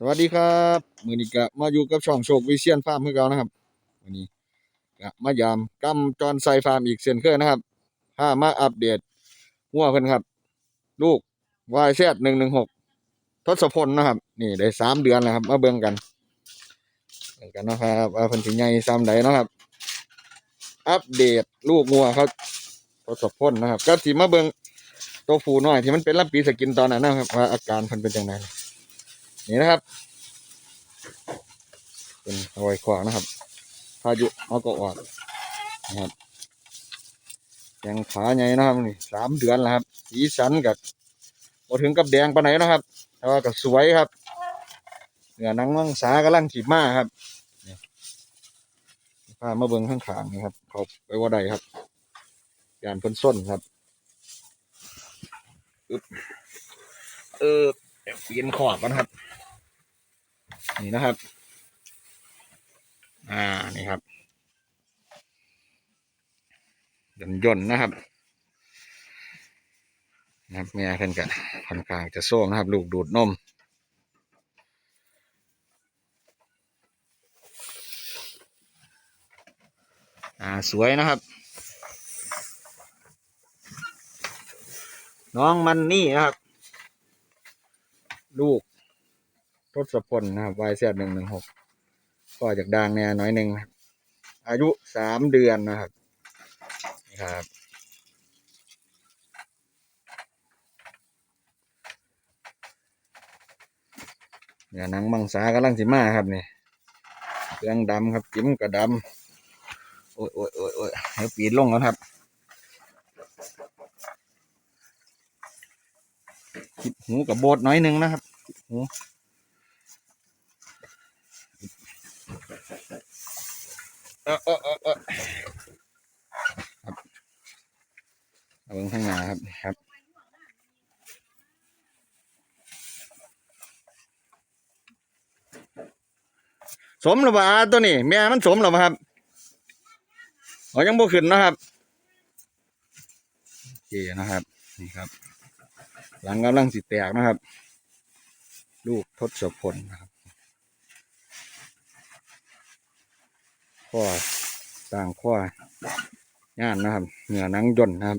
สวัสดีครับมือนี้ก็มาอยู่กับช่องโชควิเชียนฟาร์มเพื่อเก่านะครับวันนี้ก็มายามกำจรไซฟาร์มอีกเช่นเคยนะครับถ้ามาอัปเดตหัวเพิ่นครับ ลูกวายเซหนึ่งหนึ่งหกทศพลนะครับ นี่ได้สามเดือนแล้วครับ มาเบิ่งกันเบิ่งกันนะครับว่าเพิ่นสิใหญ่ซ้ำใดเนะครับ อัปเดตลูกงัวเขาทศพลนะครับ ก็สิมาเบิ่งตัวผูน้อยที่มันเป็นลำปีสกินตอนนั้นนะครับว่าอาการเพิ่นเป็นจังได นี่นะครับ เป็นรอยขวางนะครับพายุเอาก็ออกนะครับแขงขาใหญ่นะครับนี่สามเดือนแล้วครับสีสันกับพอถึงกับแดงปานไหนนะครับ แต่ว่าก็สวยครับเนื้อนังมังสากำลังขีดมาครับพามาเบิ้งข้างขางนี่ครับ เขาไปว่าใดครับยานพ่นส้นครับอึ๊บเออเปลี่ยนขอบกันครับ นี่นะครับ อ่า นี่ครับยนต์ยนนะครับ นะครับแม่เพิ่นกันค่อนข้างจะโซ่นะครับ ลูกดูดนม อ่า สวยนะครับ น้องมันนี่นะครับ ลูก ทศพลนะครับวายเสียหนึ่งหนึ่งหกก็จากดังแน่น้อยหนึ่งอายุสามเดือนนะครับนี่ครับ เนื้อหนังมังสากำลังสิมาครับนี่เครื่องดำครับจิ้มกระดำโอ้ยโอ้ยโอ้ยโอ้ยให้ปีนลงแล้วครับคิดหูกับโบดน้อยหนึ่งนะครับหู เออเออเออเออครับเอาเบิ่งข้างหน้าครับครับสมหรือเปล่าตัวนี้แม่มันสมหรือเปล่าครับอ๋อยังบ่ขึ้นนะครับโอเคนะครับ นี่ครับ หลังกำลังสิแตกนะครับ ลูกทศพลนะครับ ข้อต่างข้อย่านนะครับ เหนือนังย่นนะครับ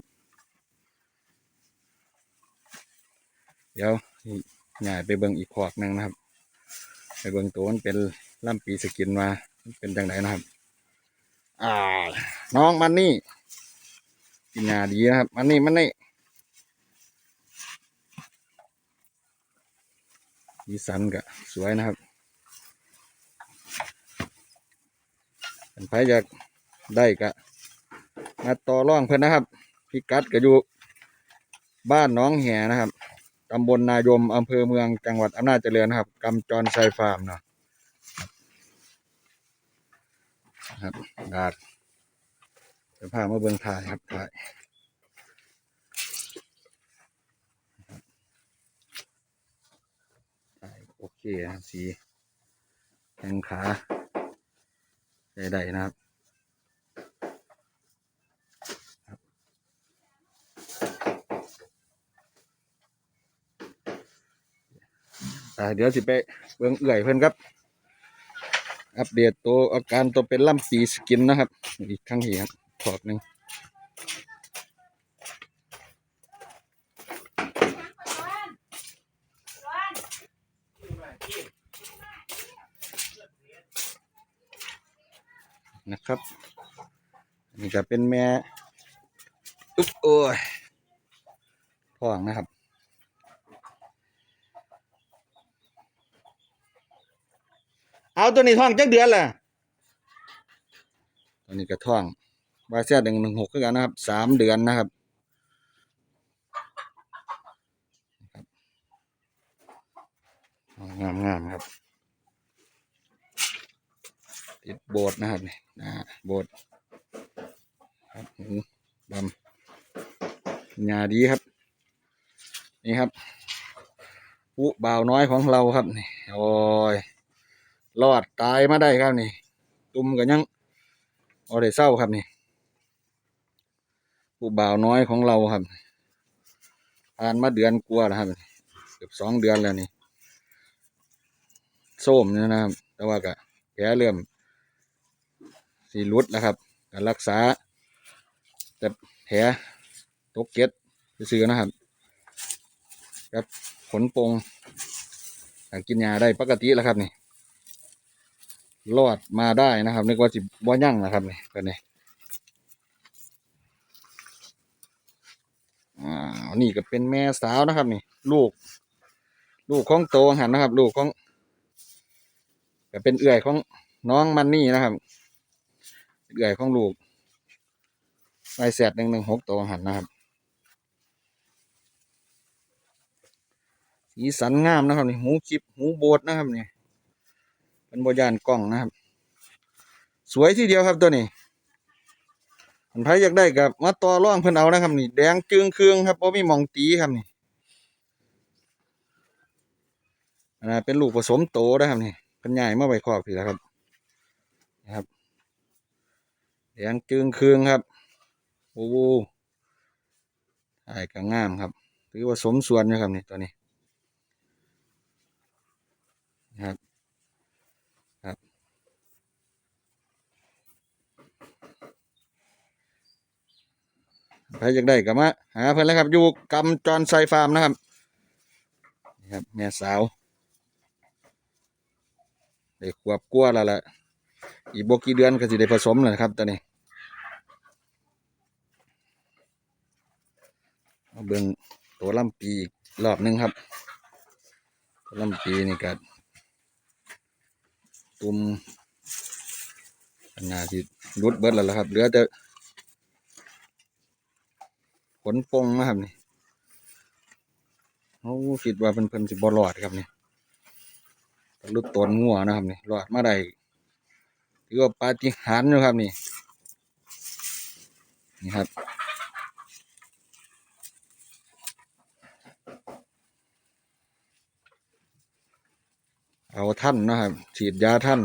เดี๋ยวหน่ายไปเบิ่งอีกขอกหนึ่งนะครับ ไปเบิ่งตัวมันเป็นล่ำปีสกินมาเป็นจังไหนนะครับ อ่า น้องมันนี่กินยาดีนะครับ มันนี่มันนี่ดีสันก็สวยนะครับ เป็ นไผอยากได้ก็มาต่อร่องเพื่อนนะครับ พิกัดก็อยู่บ้านน้องแหนะครับตำบลนายมอำเภอเมืองจังหวัดอำนาจเจริญนะครับกำจรไซฟาร์มเนาะครับดาดจะพามาเบิ่งถ่ายครับถ่ายโอเคครับสีแข้งขา ใดๆนะครับอ่าเดี๋ยวสิไปเบิ่งเอื่อยเพื่อนครับ อัปเดตตัวอาการตัวเป็นล่ำปีสกินนะครับ อีกครั้งทีครับถอดหนึ่ง นะครับนี่ก็เป็นแม่อุ๊บโอ้ยท้องนะครับ เอาตัวนี้ท้องจักเดือนแหละตัวนี้ก็ท้องวาเซียหนึ่งหนึ่งหกกันนะครับสามเดือนนะครับงามงามๆครับ ติดโบสถ์นะครับนี่นะโบสถ์ครับหูดำหญ้าดีครับ นี่ครับผู้บ่าวน้อยของเราครับนี่โอ้ยรอดตายมาได้ครับนี่ ตุ่มกันยังเอาได้เศร้าครับนี่ผู้บ่าวน้อยของเราครับผ่านมาเดือนกว่าแล้วครับเกือบสองเดือนแล้วนี่โส้มเนยนะครับแต่ว่าก็แผลเริ่ม สีรุดแล้วครับการรักษา แต่แผลตกเก็ดซื้อนะครับครับขนปงกินยาได้ปกติแล้วครับนี่รอดมาได้นะครับนึกว่าสิบ่ยั่งนะครับนี่ก็นี่อ่านี่ก็เป็นแม่สาวนะครับ นี่ ลูก ลูกของโตหันนะครับ ลูกของก็เป็นเอื่อยของน้องมันนี่นะครับ เอื่อยของลูกไอแสดหนึ่งหนึ่งหกโตหันนะครับ สีสันงามนะครับนี่หูคลิปหูโบดนะครับนี่เป็นบยานกล้องนะครับ สวยทีเดียวครับตัวนี้อันไผอยากได้กับมาต่อร่องเพิ่นเอานะครับนี่แดงจึงเครื่องครับเพราะมีมองตีครับนี่นนั้นเป็นลูกผสมโตนะครับนี่เป็นใหญ่เมื่อใบคอกพี่แล้วครับนะครับ ดงจึงเครืองครับโอ้โหถ่ายก็งามครับถือว่าสมส่วนนะครับนี่ตัวนี้ครับครับ ใครอยากได้ก็มาหาเพิ่อนแล้วครับ อยู่กำจรไซฟาร์มนะครับนี่ครับแม่สาวได้ขวบกลัวแล้วล่ะอีกบกี่เดือนก็สิได้ผสมแล้วนะครับตอนนี้ เอาเบิ่งตัวลำปีอีกรอบหนึ่งครับตัวลำปีนี่ก็ตุ่มอันาที่รุดเบิดแล้วล่ะครับเหลือแต่ขนปงนะครับนี่เขาคิดว่าเพิ่นเพิ่นสิบ่รอดครับนี่รุดตนงัวนะครับนี่รอดมาได้ถือว่าปาฏิหาริย์อยู่ครับนี่นี่ครับ เอาท่านนะครับ ฉีดยาท่าน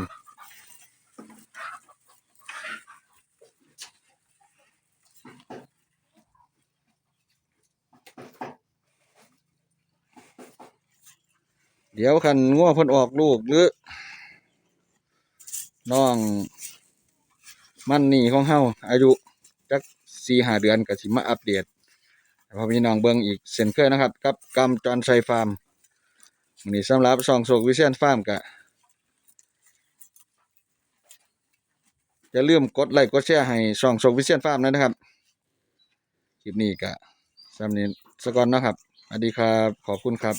เดี๋ยวคันง่วเพิ่นออกลูกหรือน้อง มันนี่ของเฮาอายุจักสี่หาเดือนก็สิมาอัปเดตพอพี่น้องเบิงอีกเช่นเคยนะครับ กับกำจรไซฟาร์ม นี้สำหรับช่องโศกวิเชียนฟาร์มกะอย่าลืมกดไลค์กดแชร์ให้ช่องโศกวิเชียนฟาร์มนะครับคลิปนี้กะสำนี้สก่อนนะครับสวัสดีครับ ขอบคุณครับ